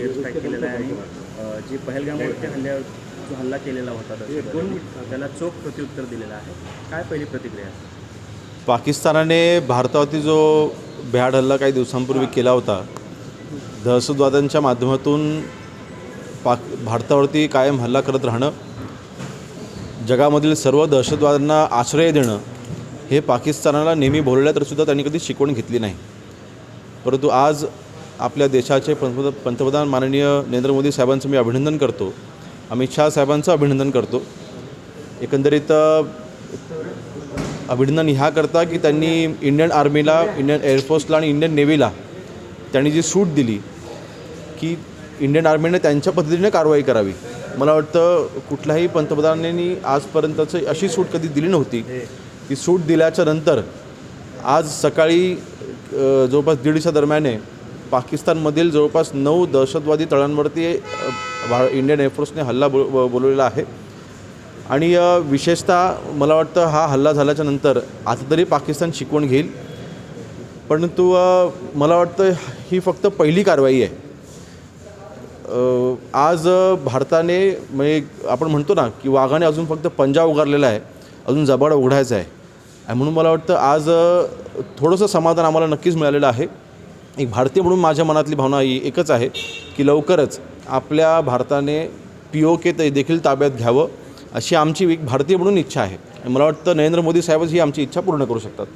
Air strike केलेला आहे आणि अ, जी पहलगामवरती हल्ल्यावर जो हल्ला केलेला होता दहशतवाद्यांनी, त्याला चोख प्रत्युत्तर दिलेलं आहे. काय पहिली प्रतिक्रिया पाकिस्तानाने भारतावरती जो भ्याड हल्ला काही दिवसांपूर्वी केला होता दहशतवाद्यांच्या माध्यमातून पाक भारतावरती कायम हल्ला करत राहणं जगामधील सर्व दहशतवाद्यांना आश्रय देणं हे पाकिस्तानाला नेहमी बोलल्या तरीसुद्धा त्यांनी कधी शिकवण घेतली नाही. परंतु आज आपल्या देशाचे पंतप्रधान पंतप्रधान माननीय नरेंद्र मोदी साहेबांचं मी अभिनंदन करतो. अमित शहा साहेबांचं अभिनंदन करतो. एकंदरीत अभिनंदन ह्याकरता की त्यांनी इंडियन आर्मीला इंडियन एअरफोर्सला आणि इंडियन नेव्हीला त्यांनी जी सूट दिली की इंडियन आर्मीने त्यांच्या पद्धतीने कारवाई करावी. मला वाटतं कुठल्याही पंतप्रधानांनी आजपर्यंतचं अशी सूट कधी दिली नव्हती. ती सूट दिल्याच्या नंतर आज सकाळी जवळपास दीडच्या दरम्याने पाकिस्तानमधील जवळपास नऊ दहशतवादी तळांवरती भा इंडियन एअरफोर्सने हल्ला बो ब- बोलवलेला आहे. आणि विशेषतः मला वाटतं हा हल्ला झाल्याच्यानंतर आता तरी पाकिस्तान शिकवण घेईल. परंतु मला वाटतं ही फक्त पहिली कारवाई आहे. आज भारताने म्हणजे आपण म्हणतो ना की वाघाने अजून फक्त पंजा उगारलेला आहे अजून जबाड उघडायचा आहे. म्हणून मला वाटतं आज थोडंसं समाधान आम्हाला नक्कीच मिळालेलं आहे. एक भारतीय म्हणून माझ्या मनातली भावना ही एकच आहे की लवकरच आपल्या भारताने पी ओ के देखील ताब्यात घ्यावं अशी आमची एक भारतीय म्हणून इच्छा आहे. मला वाटतं नरेंद्र मोदी साहेबच ही आमची इच्छा पूर्ण करू शकतात.